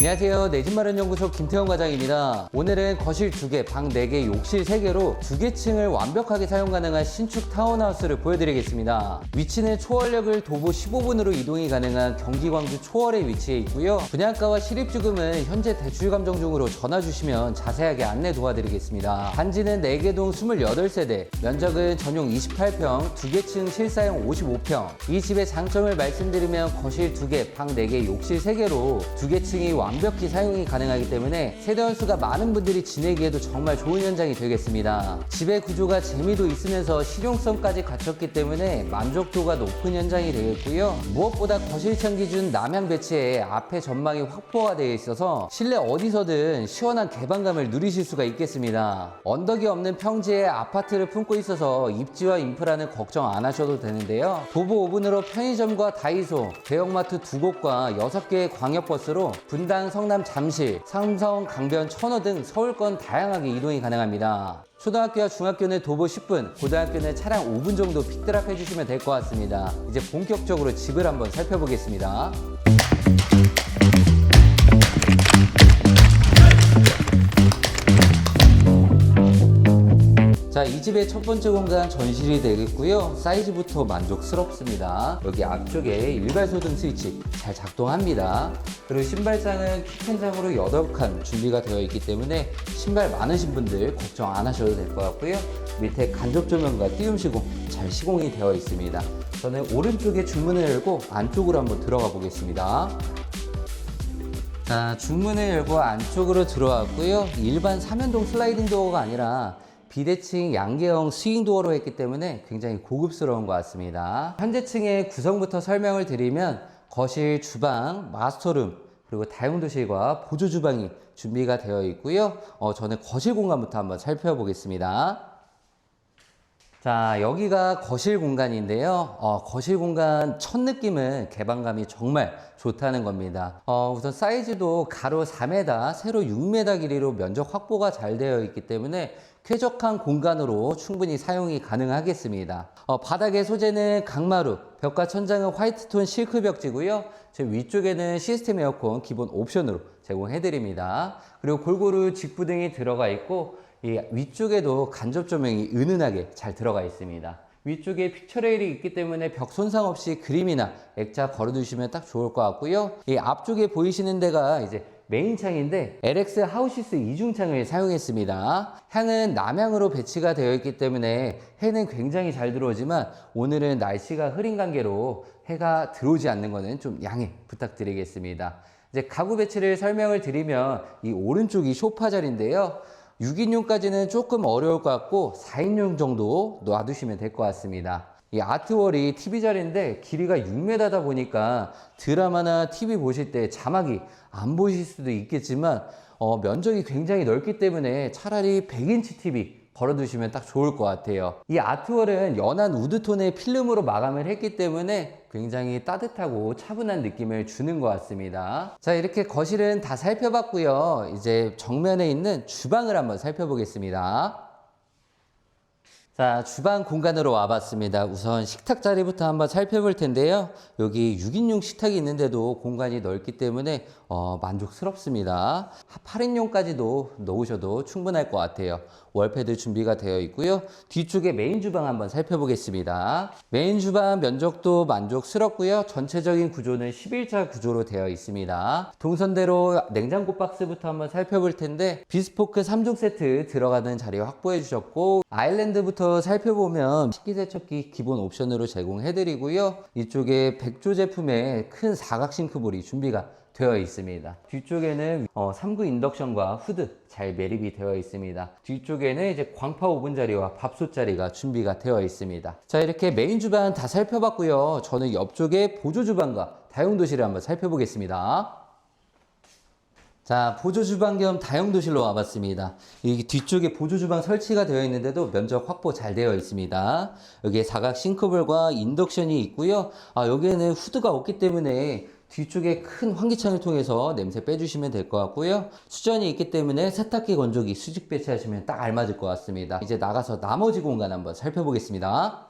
안녕하세요. 내 집 마련 연구소 김태형 과장입니다. 오늘은 거실 2개, 방 4개, 욕실 3개로 2개 층을 완벽하게 사용 가능한 신축 타운하우스를 보여드리겠습니다. 위치는 초월역을 도보 15분으로 이동이 가능한 경기 광주 초월에 위치해 있고요. 분양가와 실입주금은 현재 대출 감정 중으로 전화 주시면 자세하게 안내 도와드리겠습니다. 단지는 4개 동 28세대, 면적은 전용 28평, 2개 층 실사용 55평. 이 집의 장점을 말씀드리면 거실 2개, 방 4개, 욕실 3개로 2개 층이 완 벽히 사용이 가능하기 때문에 세대 연수가 많은 분들이 지내기에도 정말 좋은 현장이 되겠습니다. 집의 구조가 재미도 있으면서 실용성까지 갖췄기 때문에 만족도가 높은 현장이 되겠고요. 무엇보다 거실층 기준 남향 배치에 앞에 전망이 확보가 되어 있어서 실내 어디서든 시원한 개방감을 누리실 수가 있겠습니다. 언덕이 없는 평지에 아파트를 품고 있어서 입지와 인프라는 걱정 안 하셔도 되는데요. 도보 5분으로 편의점과 다이소, 대형마트 두 곳과 6개의 광역버스로 분당, 성남, 잠실, 삼성, 강변, 천호 등 서울권 다양하게 이동이 가능합니다. 초등학교와 중학교는 도보 10분, 고등학교는 차량 5분 정도 픽드랍 해주시면 될 것 같습니다. 이제 본격적으로 집을 한번 살펴보겠습니다. 자, 이 집의 첫 번째 공간 전실이 되겠고요. 사이즈부터 만족스럽습니다. 여기 앞쪽에 일괄 소등 스위치 잘 작동합니다. 그리고 신발장은 키큰장으로 8칸 준비가 되어 있기 때문에 신발 많으신 분들 걱정 안 하셔도 될 것 같고요. 밑에 간접 조명과 띄움 시공 잘 시공이 되어 있습니다. 저는 오른쪽에 중문을 열고 안쪽으로 한번 들어가 보겠습니다. 자, 중문을 열고 안쪽으로 들어왔고요. 일반 3연동 슬라이딩 도어가 아니라 비대칭 양계형 스윙 도어로 했기 때문에 굉장히 고급스러운 것 같습니다. 현재층의 구성부터 설명을 드리면 거실, 주방, 마스터룸, 그리고 다용도실과 보조 주방이 준비가 되어 있고요. 어, 저는 거실 공간부터 한번 살펴보겠습니다. 자, 여기가 거실 공간인데요. 어, 거실 공간 첫 느낌은 개방감이 정말 좋다는 겁니다. 어, 우선 사이즈도 가로 4m, 세로 6m 길이로 면적 확보가 잘 되어 있기 때문에 쾌적한 공간으로 충분히 사용이 가능하겠습니다. 어, 바닥의 소재는 강마루, 벽과 천장은 화이트톤 실크 벽지고요. 제 위쪽에는 시스템 에어컨 기본 옵션으로 제공해드립니다. 그리고 골고루 직부등이 들어가 있고 이 위쪽에도 간접 조명이 은은하게 잘 들어가 있습니다. 위쪽에 픽처 레일이 있기 때문에 벽 손상 없이 그림이나 액자 걸어두시면 딱 좋을 것 같고요. 이 앞쪽에 보이시는 데가 이제 메인 창인데 LX 하우시스 이중창을 사용했습니다. 향은 남향으로 배치가 되어 있기 때문에 해는 굉장히 잘 들어오지만 오늘은 날씨가 흐린 관계로 해가 들어오지 않는 것은 좀 양해 부탁드리겠습니다. 이제 가구 배치를 설명을 드리면 이 오른쪽이 소파 자리인데요. 6인용까지는 조금 어려울 것 같고 4인용 정도 놔두시면 될 것 같습니다. 이 아트월이 TV 자리인데 길이가 6m다 보니까 드라마나 TV 보실 때 자막이 안 보이실 수도 있겠지만 어, 면적이 굉장히 넓기 때문에 차라리 100인치 TV 걸어두시면 딱 좋을 것 같아요. 이 아트월은 연한 우드톤의 필름으로 마감을 했기 때문에 굉장히 따뜻하고 차분한 느낌을 주는 것 같습니다. 자, 이렇게 거실은 다 살펴봤고요. 이제 정면에 있는 주방을 한번 살펴보겠습니다. 자, 주방 공간으로 와봤습니다. 우선 식탁 자리부터 한번 살펴볼 텐데요. 여기 6인용 식탁이 있는데도 공간이 넓기 때문에 어, 만족스럽습니다. 8인용까지도 넣으셔도 충분할 것 같아요. 월패드 준비가 되어 있고요. 뒤쪽에 메인 주방 한번 살펴보겠습니다. 메인 주방 면적도 만족스럽고요. 전체적인 구조는 11자 구조로 되어 있습니다. 동선대로 냉장고 박스부터 한번 살펴볼 텐데 비스포크 3종 세트 들어가는 자리 확보해 주셨고 아일랜드부터 살펴보면 식기세척기 기본 옵션으로 제공해 드리고요. 이쪽에 백조 제품의 큰 사각 싱크볼이 준비가 되어 있습니다. 뒤쪽에는 어, 3구 인덕션과 후드 잘 매립이 되어 있습니다. 뒤쪽에는 이제 광파 오븐 자리와 밥솥 자리가 준비가 되어 있습니다. 자 이렇게 메인 주방 다 살펴봤고요. 저는 옆쪽에 보조 주방과 다용도실을 한번 살펴보겠습니다. 자, 보조 주방 겸 다용도실로 와봤습니다. 여기 뒤쪽에 보조 주방 설치가 되어 있는데도 면적 확보 잘 되어 있습니다. 여기에 사각 싱크볼과 인덕션이 있고요. 아, 여기에는 후드가 없기 때문에 뒤쪽에 큰 환기창을 통해서 냄새 빼주시면 될 것 같고요. 수전이 있기 때문에 세탁기 건조기 수직 배치하시면 딱 알맞을 것 같습니다. 이제 나가서 나머지 공간 한번 살펴보겠습니다.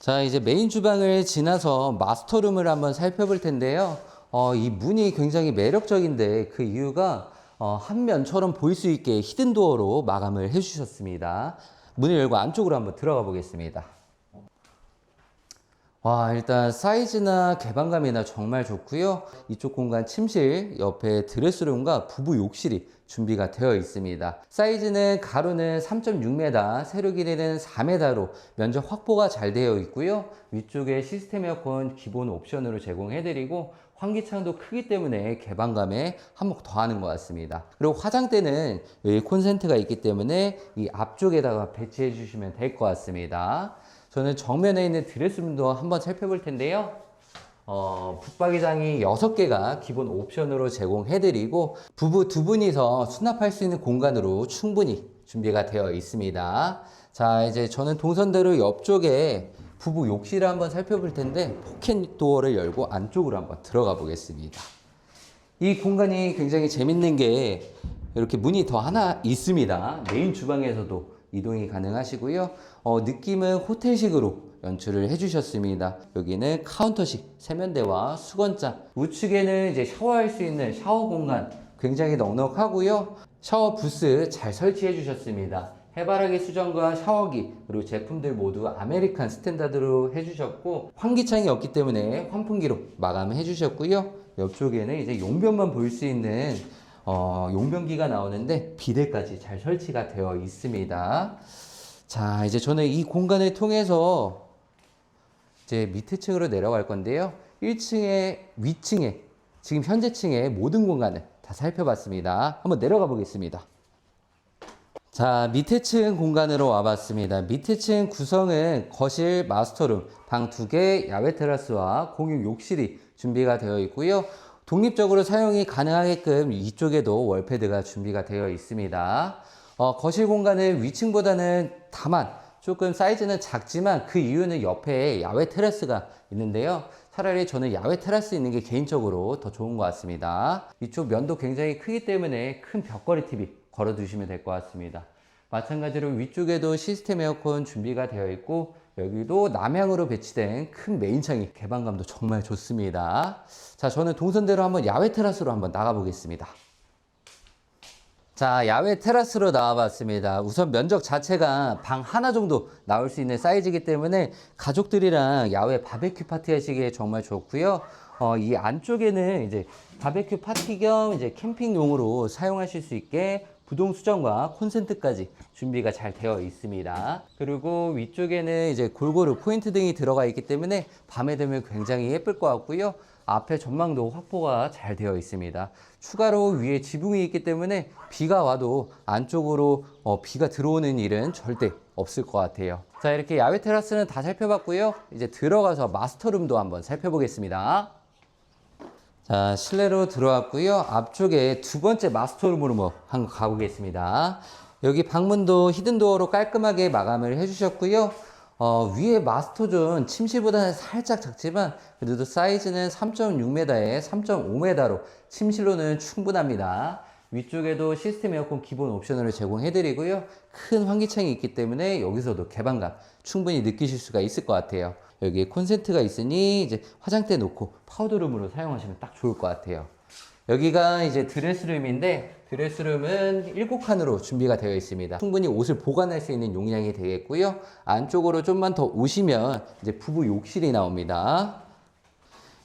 자, 이제 메인 주방을 지나서 마스터룸을 한번 살펴볼 텐데요. 어, 이 문이 굉장히 매력적인데 그 이유가 어, 한 면처럼 보일 수 있게 히든 도어로 마감을 해주셨습니다. 문을 열고 안쪽으로 한번 들어가 보겠습니다. 와, 일단 사이즈나 개방감이나 정말 좋고요. 이쪽 공간 침실 옆에 드레스룸과 부부 욕실이 준비가 되어 있습니다. 사이즈는 가로는 3.6m, 세로 길이는 4m로 면적 확보가 잘 되어 있고요. 위쪽에 시스템 에어컨 기본 옵션으로 제공해 드리고 환기창도 크기 때문에 개방감에 한몫 더하는 것 같습니다. 그리고 화장대는 콘센트가 있기 때문에 이 앞쪽에다가 배치해 주시면 될 것 같습니다. 저는 정면에 있는 드레스룸도 한번 살펴볼 텐데요. 어, 붙박이장이 6개가 기본 옵션으로 제공해드리고 부부 두 분이서 수납할 수 있는 공간으로 충분히 준비가 되어 있습니다. 자, 이제 저는 동선대로 옆쪽에 부부 욕실을 한번 살펴볼 텐데 포켓 도어를 열고 안쪽으로 한번 들어가 보겠습니다. 이 공간이 굉장히 재밌는 게 이렇게 문이 더 하나 있습니다. 메인 주방에서도 이동이 가능하시고요. 어, 느낌은 호텔식으로 연출을 해주셨습니다. 여기는 카운터식 세면대와 수건장, 우측에는 이제 샤워할 수 있는 샤워 공간 굉장히 넉넉하고요. 샤워 부스 잘 설치해 주셨습니다. 해바라기 수전과 샤워기 그리고 제품들 모두 아메리칸 스탠다드로 해주셨고 환기창이 없기 때문에 환풍기로 마감해 주셨고요. 옆쪽에는 이제 용변만 볼 수 있는 어, 용변기가 나오는데 비데까지 잘 설치가 되어 있습니다. 자, 이제 저는 이 공간을 통해서 이제 밑에 층으로 내려갈 건데요. 1층에 위층에 지금 현재 층의 모든 공간을 다 살펴봤습니다. 한번 내려가 보겠습니다. 자, 밑에 층 공간으로 와봤습니다. 밑에 층 구성은 거실, 마스터룸, 방 두 개, 야외 테라스와 공용 욕실이 준비가 되어 있고요. 독립적으로 사용이 가능하게끔 이쪽에도 월패드가 준비가 되어 있습니다. 어, 거실 공간은 위층보다는 다만 조금 사이즈는 작지만 그 이유는 옆에 야외 테라스가 있는데요. 차라리 저는 야외 테라스 있는 게 개인적으로 더 좋은 것 같습니다. 이쪽 면도 굉장히 크기 때문에 큰 벽걸이 TV 걸어 두시면 될 것 같습니다. 마찬가지로 위쪽에도 시스템 에어컨 준비가 되어 있고 여기도 남향으로 배치된 큰 메인창이 개방감도 정말 좋습니다. 자, 저는 동선대로 한번 야외 테라스로 한번 나가 보겠습니다. 자, 야외 테라스로 나와봤습니다. 우선 면적 자체가 방 하나 정도 나올 수 있는 사이즈이기 때문에 가족들이랑 야외 바베큐 파티 하시기에 정말 좋고요. 어, 이 안쪽에는 이제 바베큐 파티 겸 이제 캠핑용으로 사용하실 수 있게 부동 수전과 콘센트까지 준비가 잘 되어 있습니다. 그리고 위쪽에는 이제 골고루 포인트 등이 들어가 있기 때문에 밤에 되면 굉장히 예쁠 것 같고요. 앞에 전망도 확보가 잘 되어 있습니다. 추가로 위에 지붕이 있기 때문에 비가 와도 안쪽으로 어, 비가 들어오는 일은 절대 없을 것 같아요. 자, 이렇게 야외 테라스는 다 살펴봤고요. 이제 들어가서 마스터룸도 한번 살펴보겠습니다. 자, 실내로 들어왔고요. 앞쪽에 두 번째 마스터룸으로 뭐 한번 가보겠습니다. 여기 방문도 히든도어로 깔끔하게 마감을 해주셨고요. 어, 위에 마스터존 침실보다는 살짝 작지만 그래도 사이즈는 3.6m에 3.5m로 침실로는 충분합니다. 위쪽에도 시스템 에어컨 기본 옵션으로 제공해드리고요. 큰 환기창이 있기 때문에 여기서도 개방감 충분히 느끼실 수가 있을 것 같아요. 여기에 콘센트가 있으니 이제 화장대 놓고 파우더룸으로 사용하시면 딱 좋을 것 같아요. 여기가 이제 드레스룸인데 드레스룸은 7칸으로 준비가 되어 있습니다. 충분히 옷을 보관할 수 있는 용량이 되겠고요. 안쪽으로 좀만 더 오시면 이제 부부 욕실이 나옵니다.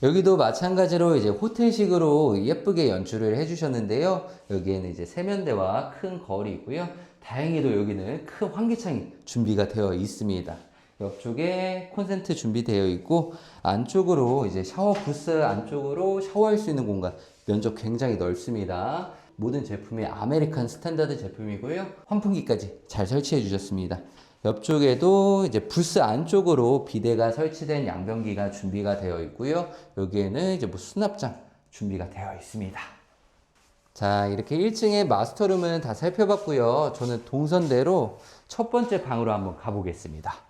여기도 마찬가지로 이제 호텔식으로 예쁘게 연출을 해주셨는데요. 여기에는 이제 세면대와 큰 거울이 있고요. 다행히도 여기는 큰 환기창이 준비가 되어 있습니다. 옆쪽에 콘센트 준비되어 있고 안쪽으로 이제 샤워 부스 안쪽으로 샤워할 수 있는 공간 면적 굉장히 넓습니다. 모든 제품이 아메리칸 스탠다드 제품이고요. 환풍기까지 잘 설치해 주셨습니다. 옆쪽에도 이제 부스 안쪽으로 비데가 설치된 양변기가 준비가 되어 있고요. 여기에는 이제 뭐 수납장 준비가 되어 있습니다. 자, 이렇게 1층의 마스터룸은 다 살펴봤고요. 저는 동선대로 첫 번째 방으로 한번 가보겠습니다.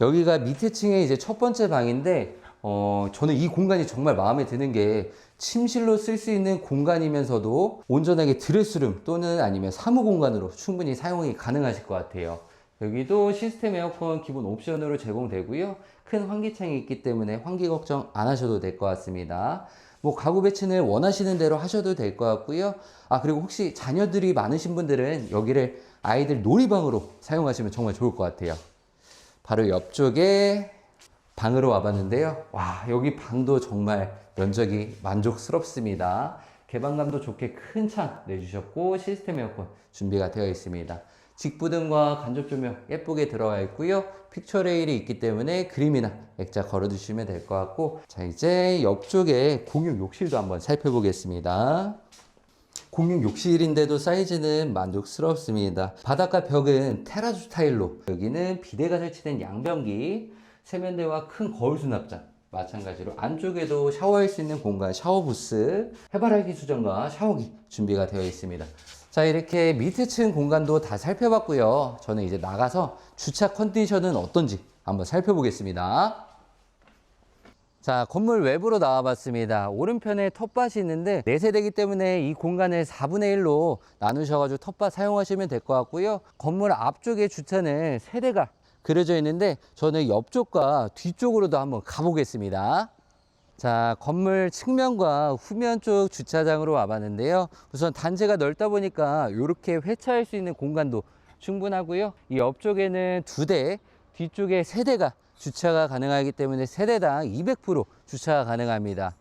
여기가 밑에 층에 이제 첫 번째 방인데, 어, 저는 이 공간이 정말 마음에 드는 게 침실로 쓸 수 있는 공간이면서도 온전하게 드레스룸 또는 아니면 사무 공간으로 충분히 사용이 가능하실 것 같아요. 여기도 시스템 에어컨 기본 옵션으로 제공되고요. 큰 환기창이 있기 때문에 환기 걱정 안 하셔도 될 것 같습니다. 뭐 가구 배치는 원하시는 대로 하셔도 될 것 같고요. 아 그리고 혹시 자녀들이 많으신 분들은 여기를 아이들 놀이방으로 사용하시면 정말 좋을 것 같아요. 바로 옆쪽에 방으로 와봤는데요. 와, 여기 방도 정말 면적이 만족스럽습니다. 개방감도 좋게 큰 창 내주셨고, 시스템 에어컨 준비가 되어 있습니다. 직부등과 간접 조명 예쁘게 들어가 있고요. 픽처 레일이 있기 때문에 그림이나 액자 걸어두시면 될 것 같고, 자, 이제 옆쪽에 공용 욕실도 한번 살펴보겠습니다. 공용 욕실인데도 사이즈는 만족스럽습니다. 바닷가 벽은 테라조 타일로 여기는 비대가 설치된 양변기, 세면대와 큰 거울 수납장 마찬가지로 안쪽에도 샤워할 수 있는 공간 샤워 부스, 해바라기 수전과 샤워기 준비가 되어 있습니다. 자 이렇게 밑에 층 공간도 다 살펴봤고요. 저는 이제 나가서 주차 컨디션은 어떤지 한번 살펴보겠습니다. 자, 건물 외부로 나와봤습니다. 오른편에 텃밭이 있는데 4세대이기 때문에 이 공간을 4분의 1로 나누셔가지고 텃밭 사용하시면 될 것 같고요. 건물 앞쪽에 주차는 3대가 그려져 있는데 저는 옆쪽과 뒤쪽으로도 한번 가보겠습니다. 자, 건물 측면과 후면 쪽 주차장으로 와봤는데요. 우선 단지가 넓다 보니까 이렇게 회차할 수 있는 공간도 충분하고요. 이 옆쪽에는 두 대, 뒤쪽에 세 대가 주차가 가능하기 때문에 세대당 200% 주차가 가능합니다.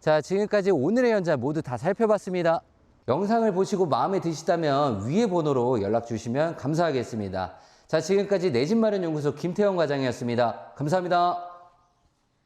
자, 지금까지 오늘의 현장 모두 다 살펴봤습니다. 영상을 보시고 마음에 드시다면 위에 번호로 연락 주시면 감사하겠습니다. 자, 지금까지 내 집 마련 연구소 김태형 과장이었습니다. 감사합니다.